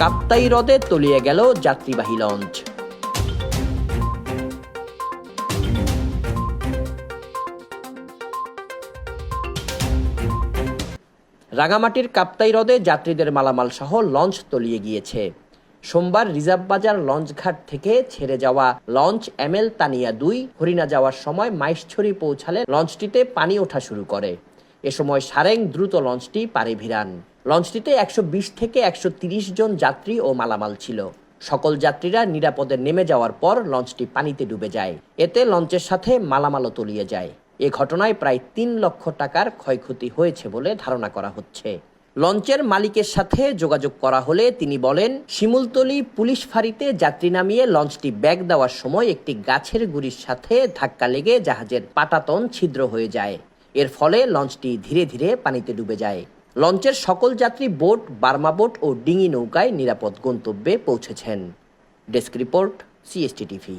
কাপ্তাই হ্রদে তলিয়ে গেল যাত্রীবাহী লঞ্চ। রাঙামাটির কাপ্তাই হ্রদে যাত্রীদের মালামাল সহ লঞ্চ তলিয়ে গিয়েছে। সোমবার রিজার্ভ বাজার লঞ্চঘাট থেকে ছেড়ে যাওয়া লঞ্চ এম এল তানিয়া দুই হরিণা যাওয়ার সময় মাইশছড়ি পৌঁছালে লঞ্চটিতে পানি ওঠা শুরু করে। এ সময় সারেং দ্রুত লঞ্চটি পারে ভিড়ান। লঞ্চটিতে একশো বিশ থেকে একশো জন যাত্রী ও মালামাল ছিল। সকল যাত্রীরা নিরাপদে নেমে যাওয়ার পর লঞ্চটি পানিতে ডুবে যায়। এতে লঞ্চের সাথে মালামালও তলিয়ে যায়। এ ঘটনায় প্রায় তিন লক্ষ টাকার ক্ষয়ক্ষতি হয়েছে বলে ধারণা করা হচ্ছে। লঞ্চের মালিকের সাথে যোগাযোগ করা হলে তিনি বলেন, শিমুলতলি পুলিশ ফাঁড়িতে যাত্রী নামিয়ে লঞ্চটি ব্যাগ দেওয়ার সময় একটি গাছের গুড়ির সাথে ধাক্কা লেগে জাহাজের পাটাতন ছিদ্র হয়ে যায়। এর ফলে লঞ্চটি ধীরে ধীরে পানিতে ডুবে যায়। লঞ্চের সকল যাত্রী বোট, বার্মা বোট ও ডিঙি নৌকায় নিরাপদ গন্তব্যে পৌঁছেছেন। Desk report CST TV